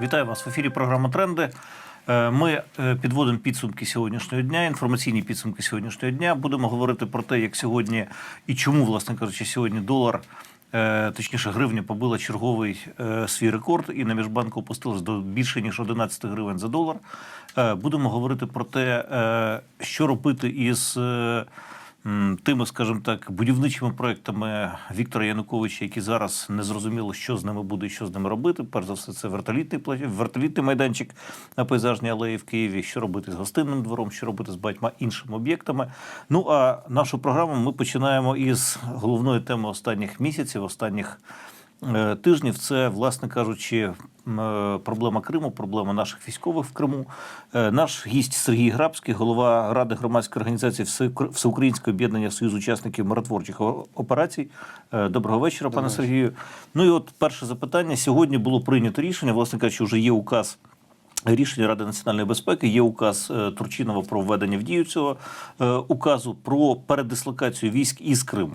Вітаю вас в ефірі. Програма Тренди. Е, Ми е, підводимо підсумки сьогоднішнього дня, інформаційні підсумки сьогоднішнього дня. Будемо говорити про те, як сьогодні і чому, власне кажучи, сьогодні долар, е, точніше, гривня побила черговий свій рекорд і на міжбанку опустилась до більше ніж 11 гривень за долар. Будемо говорити про те, що робити із. Тими, скажімо так, будівничими проектами Віктора Януковича, які зараз не зрозуміло, що з ними буде що з ними робити. Перш за все, це вертолітний вертолітний майданчик на пейзажній алеї в Києві. Що робити з гостинним двором, що робити з багатьма іншими об'єктами. Ну а нашу програму ми починаємо із головної теми останніх місяців, останніх тижнів. Це, власне кажучи, е, проблема Криму, проблема наших військових в Криму. Е, Наш гість Сергій Грабський, голова ради громадської організації «Всеукр- Всеукраїнське об'єднання Союз учасників миротворчих операцій. Е, Доброго вечора, пане Сергію. Ну і от перше запитання. Сьогодні було прийнято рішення, власне кажучи, вже є указ. Рішення Ради національної безпеки є указ е, Турчинова про введення в дію цього е, указу про передислокацію військ із Криму.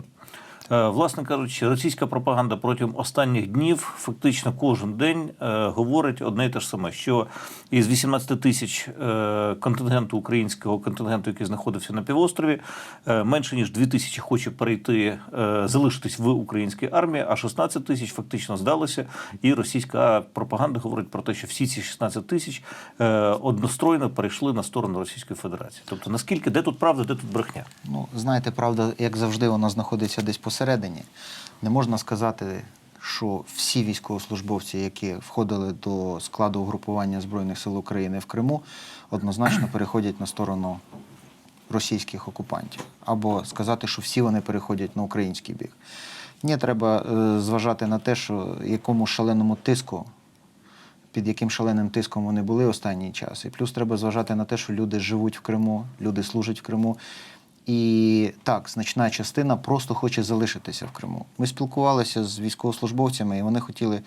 Е, Власне кажучи, російська пропаганда протягом останніх днів фактично кожен день е, говорить одне і те ж саме, що із 18 тисяч е, контингенту українського контингенту, який знаходився на півострові, менше ніж 2 тисячі хоче перейти, залишитись в українській армії, а 16 тисяч фактично здалося. І російська пропаганда говорить про те, що всі ці 16 тисяч одностройно перейшли на сторону Російської Федерації. Тобто, наскільки де тут правда, де тут брехня? Ну, знаєте, правда, як завжди, вона знаходиться десь посередині. Не можна сказати, що всі військовослужбовці, які входили до складу угрупування Збройних сил України в Криму, однозначно переходять на сторону російських окупантів. Або сказати, що всі вони переходять на український бік. Ні, треба е, зважати на те, що якому шаленому тиску під яким шаленим тиском вони були останній час. І плюс треба зважати на те, що люди живуть в Криму, люди служать в Криму. І так, значна частина просто хоче залишитися в Криму. Ми спілкувалися з військовослужбовцями, і вони хотіли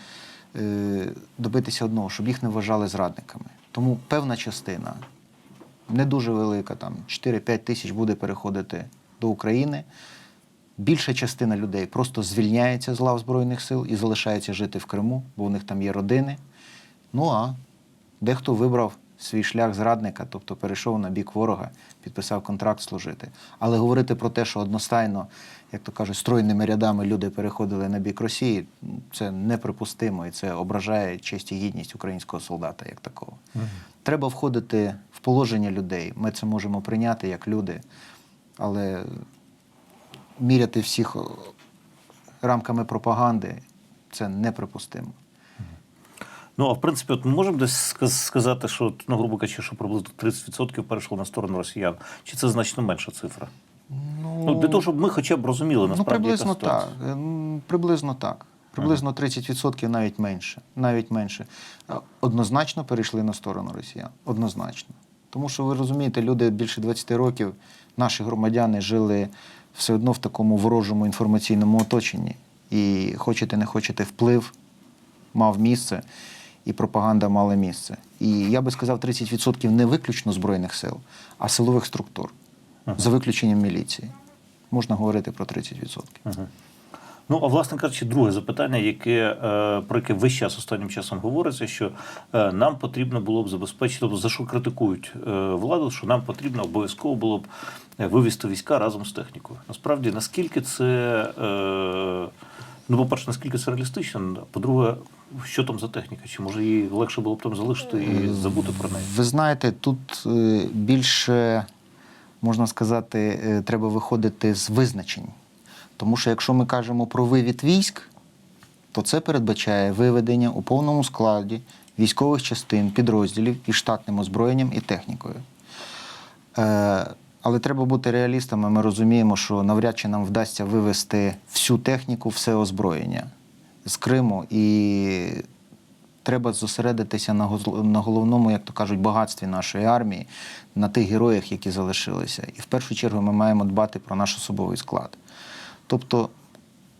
е, добитися одного, щоб їх не вважали зрадниками. Тому певна частина, не дуже велика, там 4-5 тисяч буде переходити до України. Більша частина людей просто звільняється з лав Збройних сил і залишається жити в Криму, бо у них там є родини. Ну а дехто вибрав свій шлях зрадника, тобто перейшов на бік ворога, підписав контракт служити. Але говорити про те, що одностайно, як то кажуть, стройними рядами люди переходили на бік Росії, це неприпустимо і це ображає честь і гідність українського солдата як такого. Треба входити в положення людей. Ми це можемо прийняти як люди, але міряти всіх рамками пропаганди це неприпустимо. Ну а в принципі, от ми можемо десь сказати, що ну, грубо кажучи, що приблизно 30% перейшло на сторону росіян. Чи це значно менша цифра? Ну, для того, щоб ми хоча б розуміли Ну, насправді. приблизно так. Приблизно так. Приблизно 30% навіть менше. Навіть менше. Однозначно перейшли на сторону росіян. Однозначно. Тому що ви розумієте, люди більше 20 років, наші громадяни жили все одно в такому ворожому інформаційному оточенні. І хочете, не хочете, вплив мав місце, і пропаганда мала місце. І я би сказав, 30% не виключно Збройних сил, а силових структур, за виключенням міліції. Можна говорити про 30%. Ну, а власне кажучи, друге запитання, яке е, про яке весь час останнім часом говориться, що е, нам потрібно було б забезпечити, тобто за що критикують е, владу, що нам потрібно обов'язково було б вивести війська разом з технікою. Насправді, наскільки це ну, по-перше, наскільки це реалістично, по-друге, що там за техніка? Чи може її легше було б там залишити і забути про неї? Ви знаєте, тут е, більше, можна сказати, е, треба виходити з визначень. Тому що якщо ми кажемо про вивід військ, то це передбачає виведення у повному складі військових частин, підрозділів із штатним озброєнням і технікою. Е, але треба бути реалістами. Ми розуміємо, що навряд чи нам вдасться вивести всю техніку, все озброєння з Криму. І треба зосередитися на, головному, як то кажуть, багатстві нашої армії, на тих героях, які залишилися. І в першу чергу ми маємо дбати про наш особовий склад. Тобто,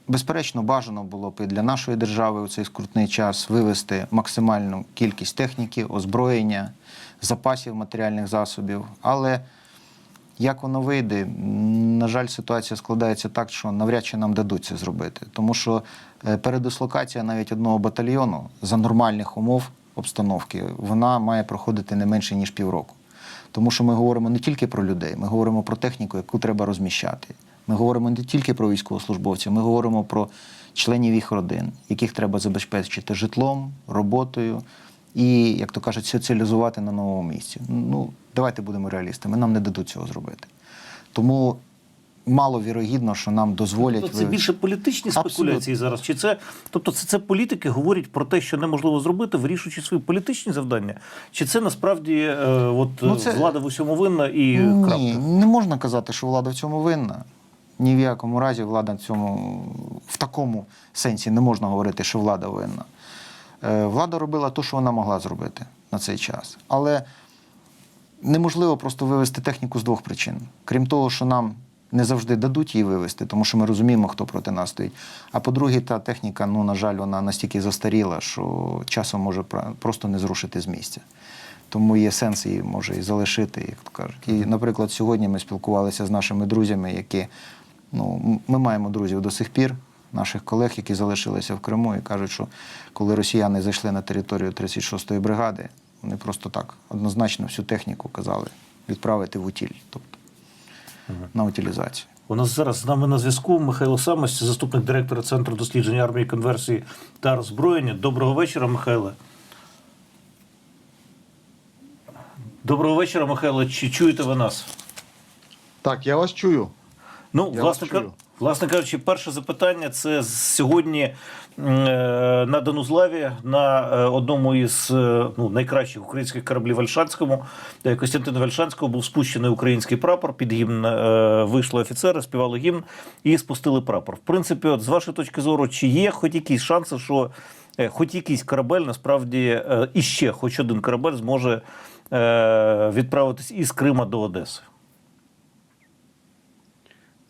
безперечно, бажано було б і для нашої держави у цей скрутний час вивести максимальну кількість техніки, озброєння, запасів матеріальних засобів. Але як воно вийде, на жаль, ситуація складається так, що навряд чи нам дадуть це зробити. Тому що е, передислокація навіть одного батальйону за нормальних умов обстановки вона має проходити не менше ніж півроку. Тому що ми говоримо не тільки про людей, ми говоримо про техніку, яку треба розміщати. Ми говоримо не тільки про військовослужбовців, ми говоримо про членів їх родин, яких треба забезпечити житлом, роботою і, як то кажуть, соціалізувати на новому місці. Ну, давайте будемо реалістами, нам не дадуть цього зробити. Тому мало вірогідно, що нам дозволять. Тобто це ви- більше політичні Абсолютно. спекуляції зараз. Чи це, тобто це, це політики говорять про те, що неможливо зробити, вирішуючи свої політичні завдання? Чи це насправді е, от, Ну, це- влада в усьому винна і Ні, крапка? не можна казати, що влада в цьому винна. Ні в якому разі влада в цьому в такому сенсі не можна говорити, що влада винна. Е, Влада робила те, що вона могла зробити на цей час. Але неможливо просто вивести техніку з двох причин. Крім того, що нам не завжди дадуть її вивести, тому що ми розуміємо, хто проти нас стоїть. А по-друге, та техніка, ну, на жаль, вона настільки застаріла, що часом може просто не зрушити з місця. Тому є сенс її може і залишити, як то кажуть. І, наприклад, сьогодні ми спілкувалися з нашими друзями, які ну, ми маємо друзів до сих пір, наших колег, які залишилися в Криму, і кажуть, що коли росіяни зайшли на територію 36-ї бригади, вони просто так однозначно всю техніку казали відправити в утіль, тобто на утилізацію. У нас зараз з нами на зв'язку Михайло Самость, заступник директора Центру дослідження армії, конверсії та роззброєння. Доброго вечора, Михайле. Доброго вечора, Михайло. Чи чуєте ви нас? Так, я вас чую. Ну, Я власне, вас чую. Власне кажучи, перше запитання це сьогодні е, на Данузлаві на е, одному із е, ну, найкращих українських кораблів Альшанському е, Костянтина Вальшанського був спущений український прапор. Під гімн вийшли офіцери, співали гімн і спустили прапор. В принципі, от з вашої точки зору, чи є хоч якісь шанси, що хоч якийсь корабель насправді іще, хоч один корабель зможе відправитись із Крима до Одеси?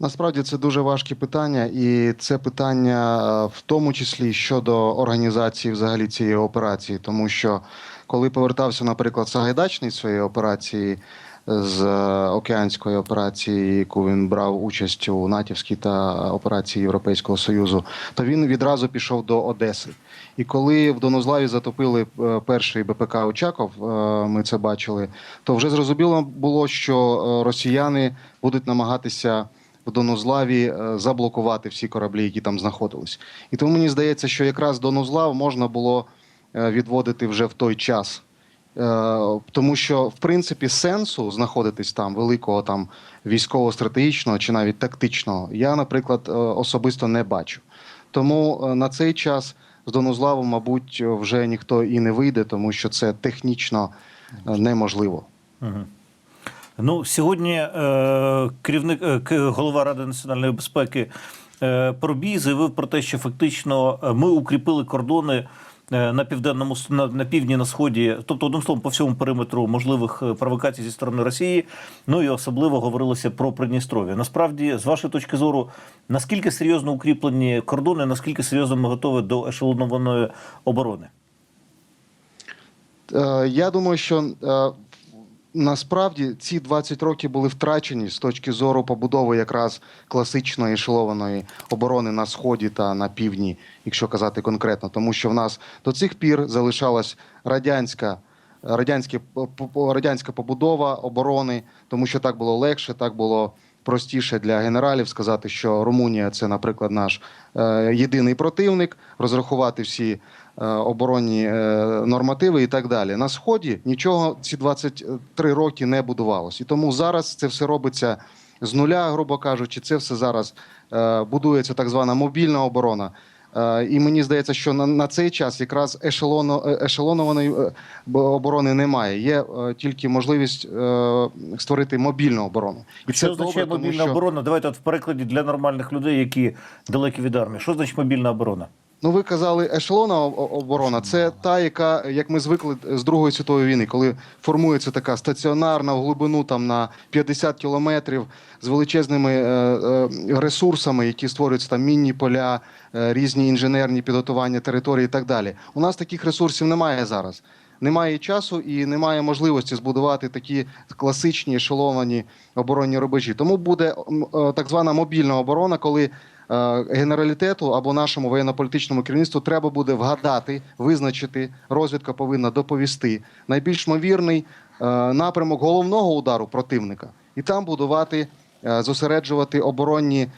Насправді це дуже важкі питання, і це питання в тому числі щодо організації взагалі цієї операції, тому що коли повертався, наприклад, Сагайдачний своєї операції з е, океанської операції, яку він брав участь у натівській та операції Європейського Союзу, то він відразу пішов до Одеси. І коли в Донузлаві затопили е, перший БПК Очаков, е, ми це бачили, то вже зрозуміло було, що росіяни будуть намагатися в Донузлаві е, заблокувати всі кораблі, які там знаходились. І тому мені здається, що якраз Донузлав можна було е, відводити вже в той час. Е, Тому що, в принципі, сенсу знаходитись там великого там військово-стратегічного чи навіть тактичного, я, наприклад, особисто не бачу. Тому на цей час з Донузлаву, мабуть, вже ніхто і не вийде, тому що це технічно неможливо. Угу. Ну, сьогодні е, керівник е, голова Ради національної безпеки е, Парубій заявив про те, що фактично е, ми укріпили кордони е, на південному на, на півдні на сході, тобто одним словом по всьому периметру можливих е, провокацій зі сторони Росії. Ну і особливо говорилося про Придністров'я. Насправді, з вашої точки зору, наскільки серйозно укріплені кордони, наскільки серйозно ми готові до ешелонованої оборони? Я думаю, що насправді ці 20 років були втрачені з точки зору побудови якраз класичної ешелованої оборони на сході та на півдні, якщо казати конкретно, тому що в нас до цих пір залишалась радянська. радянська радянська побудова оборони, тому що так було легше, так було простіше для генералів сказати, що Румунія це, наприклад, наш е, єдиний противник, розрахувати всі е, оборонні е, нормативи і так далі. На сході нічого ці 23 роки не будувалось. І тому зараз це все робиться з нуля, грубо кажучи. Це все зараз е, будується так звана мобільна оборона. Е, І мені здається, що на, на цей час якраз ешелоно, е, ешелонованої е, оборони немає. Є тільки можливість створити мобільну оборону. І Що означає добре, мобільна що- оборона? Давайте от в перекладі для нормальних людей, які далекі від армії. Що значить мобільна оборона? Ну, ви казали, ешелонна о- оборона це та, яка, як ми звикли з Другої світової війни, коли формується така стаціонарна в глибину там на 50 кілометрів з величезними е, е, ресурсами, які створюються там мінні поля, е, різні інженерні підготування території і так далі. У нас таких ресурсів немає зараз. Немає часу і немає можливості збудувати такі класичні ешеловані оборонні рубежі. Тому буде е, так звана мобільна оборона, коли генералітету або нашому воєнно-політичному керівництву треба буде вгадати, визначити. Розвідка повинна доповісти найбільш ймовірний е, напрямок головного удару противника, і там будувати, е, зосереджувати оборонні е,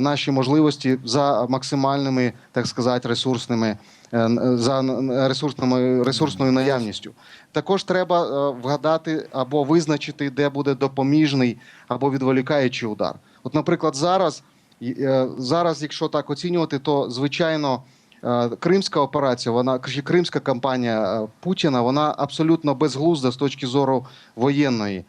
наші можливості за максимальними, так сказати, ресурсними е, за ресурсними ресурсною наявністю. Також треба е, вгадати або визначити, де буде допоміжний або відволікаючий удар. От, наприклад, зараз, е, зараз, якщо так оцінювати, то звичайно. е, Кримська операція, вона кримська кампанія е, Путіна, вона абсолютно безглузда з точки зору воєнної е,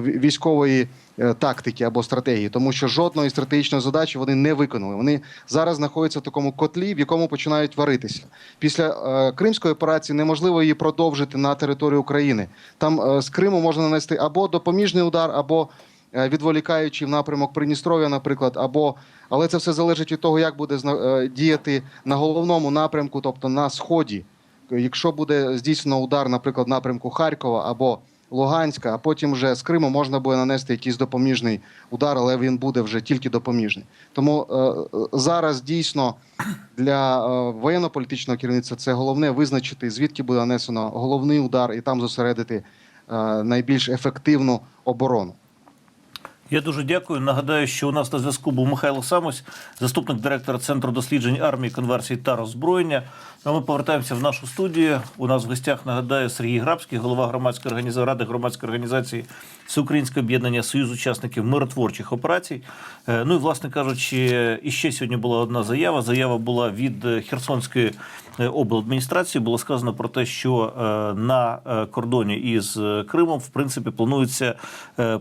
військової е, тактики або стратегії, тому що жодної стратегічної задачі вони не виконали. Вони зараз знаходяться в такому котлі, в якому починають варитися. Після е, кримської операції неможливо її продовжити на території України. Там е, з Криму можна нанести або допоміжний удар, або е, відволікаючи в напрямок Придністров'я, наприклад, або але це все залежить від того, як буде е, діяти на головному напрямку, тобто на сході. Якщо буде здійснено удар, наприклад, напрямку Харкова або Луганська, а потім вже з Криму можна буде нанести якийсь допоміжний удар, але він буде вже тільки допоміжний. Тому е, е, зараз дійсно для е, воєнно-політичного керівництва це головне визначити, звідки буде нанесено головний удар, і там зосередити е, найбільш ефективну оборону. Я дуже дякую. Нагадаю, що у нас на зв'язку був Михайло Самось, заступник директора Центру досліджень армії, конверсії та роззброєння. Ну, ми повертаємося в нашу студію. У нас в гостях нагадаю Сергій Грабський, голова громадської організації ради громадської організації Всеукраїнське об'єднання Союз учасників миротворчих операцій. Е, Ну і власне кажучи, іще сьогодні була одна заява. Заява була від е, Херсонської е, обладміністрації. Було сказано про те, що на кордоні із Кримом в принципі планується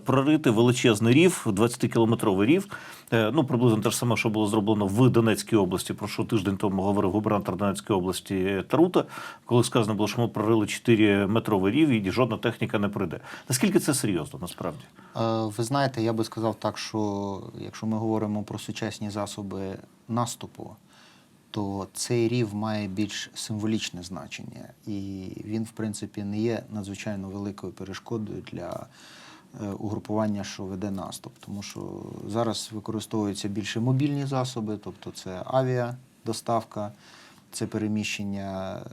прорити величезний рів, 20-кілометровий рів. Е, Ну, приблизно те ж саме, що було зроблено в Донецькій області, про що тиждень тому говорив губернатор Донецької області Тарута, коли сказано було, що ми прорили 4-метровий рів і жодна техніка не прийде. Наскільки це серйозно насправді? Е, Ви знаєте, я би сказав так, що якщо ми говоримо про сучасні засоби наступу, то цей рів має більш символічне значення, і він, в принципі, не є надзвичайно великою перешкодою для е, угрупування, що веде наступ. Тому що зараз використовуються більше мобільні засоби, тобто це авіадоставка, це переміщення е,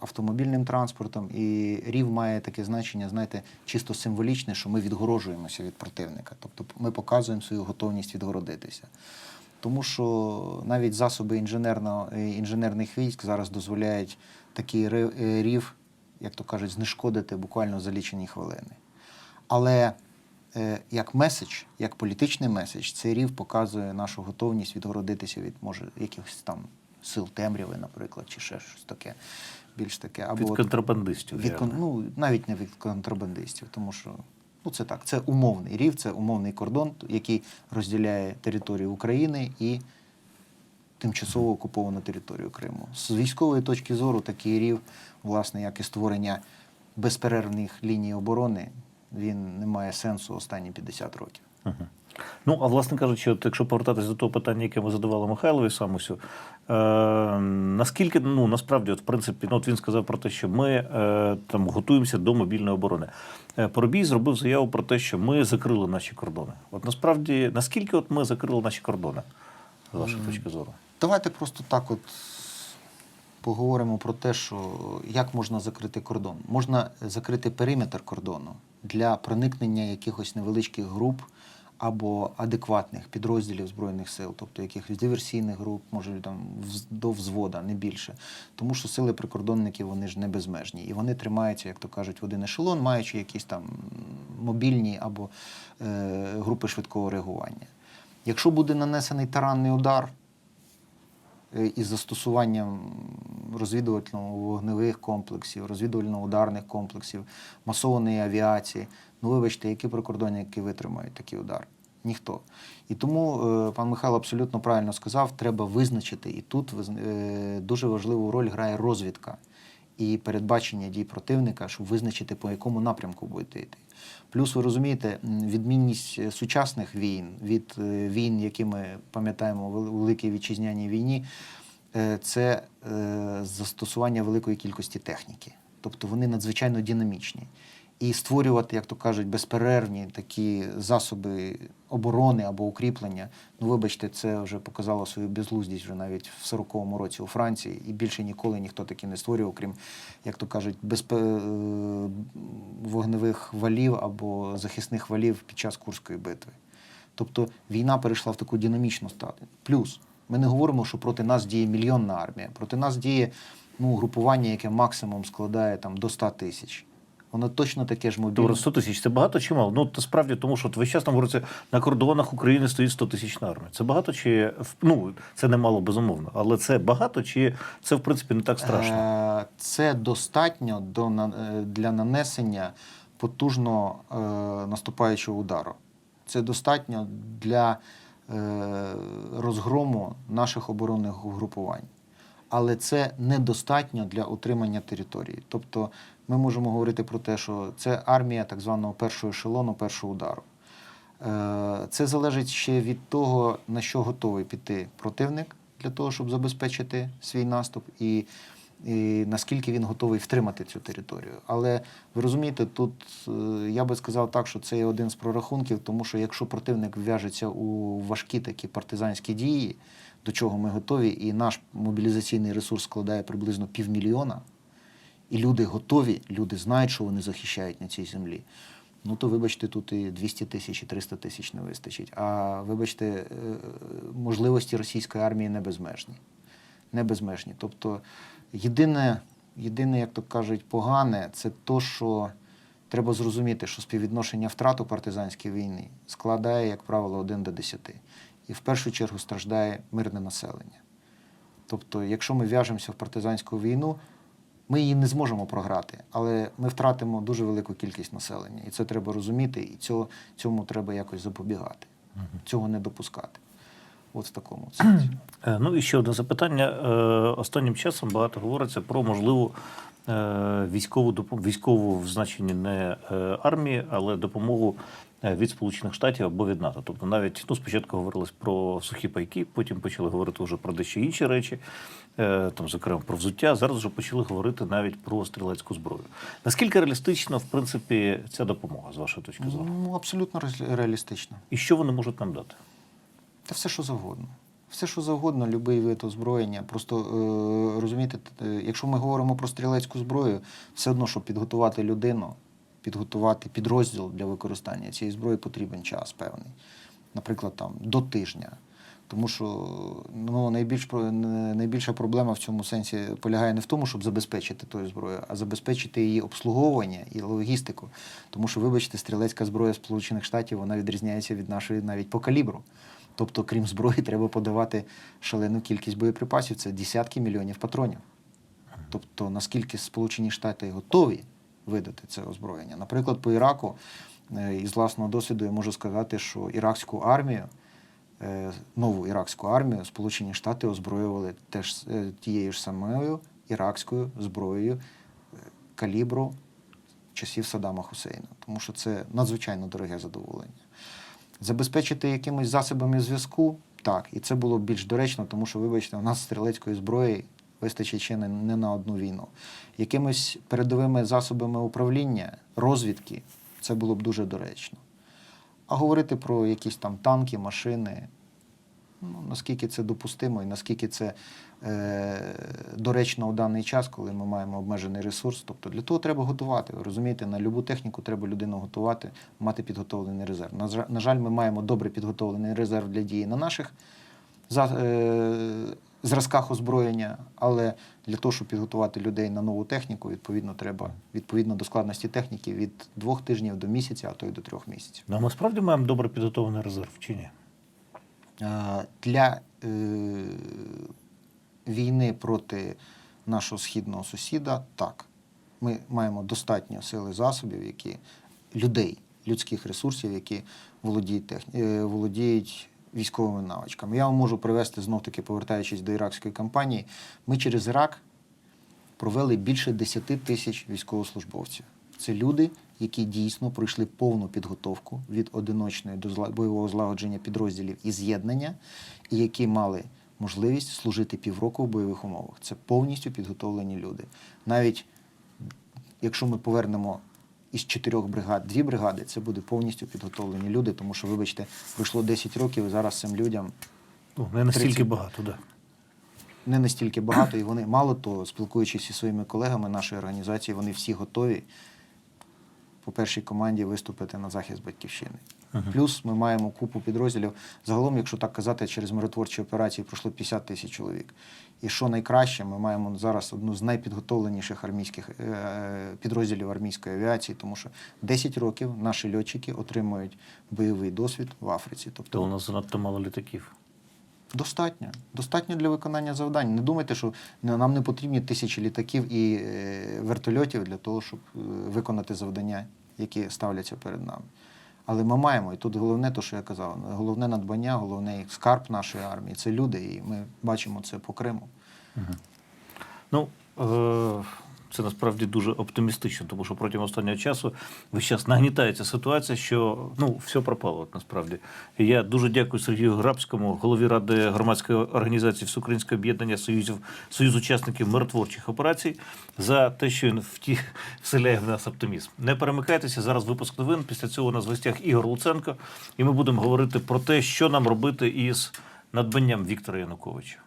автомобільним транспортом. І рів має таке значення, знаєте, чисто символічне, що ми відгорожуємося від противника. Тобто ми показуємо свою готовність відгородитися. Тому що навіть засоби інженерно, е, інженерних військ зараз дозволяють такий е, рів, як то кажуть, знешкодити буквально за лічені хвилини. Але е, як меседж, як політичний меседж, цей рів показує нашу готовність відгородитися від може якихось там сил темряви, наприклад, чи ще щось таке. Більш таке. Або Від контрабандистів. від, реально. ну, навіть не від контрабандистів, тому що ну, це так, це умовний рів, це умовний кордон, який розділяє територію України і тимчасово окуповану територію Криму. З військової точки зору такий рів, власне, як і створення безперервних ліній оборони, він не має сенсу останні 50 років. Ну, а власне кажучи, от якщо повертатися до того питання, яке ми задавали Михайлові Самусю, е, наскільки ну насправді, от в принципі, ну от він сказав про те, що ми е, там готуємося до мобільної оборони. Е, Поробій зробив заяву про те, що ми закрили наші кордони. От насправді, наскільки от ми закрили наші кордони, з вашої точки зору? Давайте просто так от поговоримо про те, що як можна закрити кордон. Можна закрити периметр кордону для проникнення якихось невеличких груп або адекватних підрозділів Збройних сил, тобто якихось диверсійних груп, може там до взвода, не більше. Тому що сили прикордонників вони ж не безмежні. І вони тримаються, як то кажуть, в один ешелон, маючи якісь там мобільні або е, групи швидкого реагування. Якщо буде нанесений таранний удар, із застосуванням розвідувально-вогневих комплексів, розвідувально-ударних комплексів, масованої авіації. Ну, вибачте, які прикордонники витримають такий удар? Ніхто. І тому е, пан Михайло абсолютно правильно сказав, треба визначити. І тут е, дуже важливу роль грає розвідка і передбачення дій противника, щоб визначити, по якому напрямку будете йти. Плюс ви розумієте, відмінність е, сучасних війн від е, війн, які ми пам'ятаємо в Великій вітчизняній війні, е, це застосування великої кількості техніки. Тобто вони надзвичайно динамічні. І створювати, як то кажуть, безперервні такі засоби оборони або укріплення. Ну, вибачте, це вже показало свою безглуздість вже навіть в 40-му році у Франції, і більше ніколи ніхто такі не створював, крім, як то кажуть, безпе... е, вогневих валів або захисних валів під час Курської битви. Тобто війна перейшла в таку динамічну стадію. Плюс ми не говоримо, що проти нас діє мільйонна армія. Проти нас діє ну, групування, яке максимум складає там, до 100 тисяч. Воно точно таке ж мобільне. Добре, 100 тисяч це багато чи мало? Ну, насправді, тому що весь час нам говориться, на кордонах України стоїть 100 тисячна армія. Це багато чи ну, це не мало безумовно, але це багато чи це в принципі не так страшно? Е, Це достатньо до, е, для нанесення потужного е, наступаючого удару. Це достатньо для розгрому наших оборонних угрупувань. Але це недостатньо для утримання території. Тобто ми можемо говорити про те, що це армія так званого першого ешелону, першого удару. Е, Це залежить ще від того, на що готовий піти противник для того, щоб забезпечити свій наступ, і, і наскільки він готовий втримати цю територію. Але ви розумієте, тут е, я би сказав так, що це є один з прорахунків, тому що якщо противник вв'яжеться у важкі такі партизанські дії, до чого ми готові, і наш мобілізаційний ресурс складає приблизно півмільйона, і люди готові, люди знають, що вони захищають на цій землі. Ну то вибачте, тут і 200 тисяч, і 300 тисяч не вистачить. А вибачте, е, можливості російської армії не безмежні. Не безмежні. Тобто, єдине, єдине, як то кажуть, погане, це то, що треба зрозуміти, що співвідношення втрат у партизанській війні складає, як правило, 1 до 10. І в першу чергу страждає мирне населення. Тобто, якщо ми в'яжемося в партизанську війну, ми її не зможемо програти, але ми втратимо дуже велику кількість населення. І це треба розуміти, і цього, цьому треба якось запобігати, цього не допускати. От в такому сенсі. Е, Ну і ще одне запитання. Е, Останнім часом багато говориться про можливу е, військову військову в значенні не армії, але допомогу від Сполучених Штатів або від НАТО. Тобто навіть ну, спочатку говорилось про сухі пайки, потім почали говорити вже про дещо інші речі, там, зокрема про взуття. Зараз вже почали говорити навіть про стрілецьку зброю. Наскільки реалістично, в принципі, ця допомога, з вашої точки зору? Ну, абсолютно ре- реалістично. І що вони можуть нам дати? Та все, що завгодно. Все, що завгодно, будь-який вид озброєння. Просто е, розумієте, е, якщо ми говоримо про стрілецьку зброю, все одно, щоб підготувати людину, підготувати підрозділ для використання цієї зброї, потрібен час певний. Наприклад, там до тижня. Тому що ну, найбільш, найбільша проблема в цьому сенсі полягає не в тому, щоб забезпечити тою зброю, а забезпечити її обслуговування і логістику. Тому що, вибачте, стрілецька зброя Сполучених Штатів вона відрізняється від нашої навіть по калібру. Тобто, крім зброї, треба подавати шалену кількість боєприпасів. Це десятки мільйонів патронів. Тобто, наскільки Сполучені Штати готові видати це озброєння. Наприклад, по Іраку, е, із власного досвіду я можу сказати, що іракську армію, е, нову іракську армію, Сполучені Штати озброювали теж е, тією ж самою іракською зброєю калібру часів Саддама Хусейна, тому що це надзвичайно дороге задоволення. Забезпечити якимись засобами зв'язку, так, і це було б більш доречно, тому що, вибачте, у нас стрілецької зброї вистачить ще не, не на одну війну. Якимись передовими засобами управління, розвідки, це було б дуже доречно. А говорити про якісь там танки, машини, ну, наскільки це допустимо і наскільки це е, доречно у даний час, коли ми маємо обмежений ресурс. Тобто для того треба готувати. Ви розумієте, на любу техніку треба людину готувати, мати підготовлений резерв. На, на жаль, ми маємо добре підготовлений резерв для дії на наших за, е, зразках озброєння, але для того, щоб підготувати людей на нову техніку, відповідно, треба відповідно до складності техніки від двох тижнів до місяця, а то й до трьох місяців. Ну, а ми справді маємо добре підготовлений резерв чи ні? Е, для е, війни проти нашого східного сусіда так. Ми маємо достатньо сили засобів, які людей, людських ресурсів, які володіють, техні... е, володіють військовими навичками. Я вам можу привести знов таки, повертаючись до іракської кампанії. Ми через Ірак провели більше 10 тисяч військовослужбовців. Це люди, які дійсно пройшли повну підготовку від одиночної до бойового злагодження підрозділів і з'єднання, і які мали можливість служити півроку в бойових умовах. Це повністю підготовлені люди. Навіть якщо ми повернемо із чотирьох бригад дві бригади, це буде повністю підготовлені люди, тому що, вибачте, пройшло 10 років, і зараз цим людям Ну, не настільки 30. багато, да. не настільки багато, і вони мало того, спілкуючись зі своїми колегами нашої організації, вони всі готові по першій команді виступити на захист батьківщини. Плюс ми маємо купу підрозділів. Загалом, якщо так казати, через миротворчі операції пройшло 50 тисяч чоловік. І що найкраще, ми маємо зараз одну з найпідготовленіших армійських е, підрозділів армійської авіації, тому що 10 років наші льотчики отримують бойовий досвід в Африці. То Тобто у нас занадто мало літаків. Достатньо. Достатньо для виконання завдань. Не думайте, що нам не потрібні тисячі літаків і е, вертольотів для того, щоб е, виконати завдання, які ставляться перед нами. Але ми маємо, і тут головне, то, що я казав, головне надбання, головне скарб нашої армії це люди, і ми бачимо це по Криму. Ну, е, це насправді дуже оптимістично, тому що протягом останнього часу весь час нагнітається ситуація, що ну, все пропало насправді. І я дуже дякую Сергію Грабському, голові ради громадської організації Всеукраїнське об'єднання Союзів, Союз учасників миротворчих операцій за те, що він вті, вселяє в нас оптимізм. Не перемикайтеся, зараз випуск новин. Після цього у нас в гостях Ігор Луценко, і ми будемо говорити про те, що нам робити із надбанням Віктора Януковича.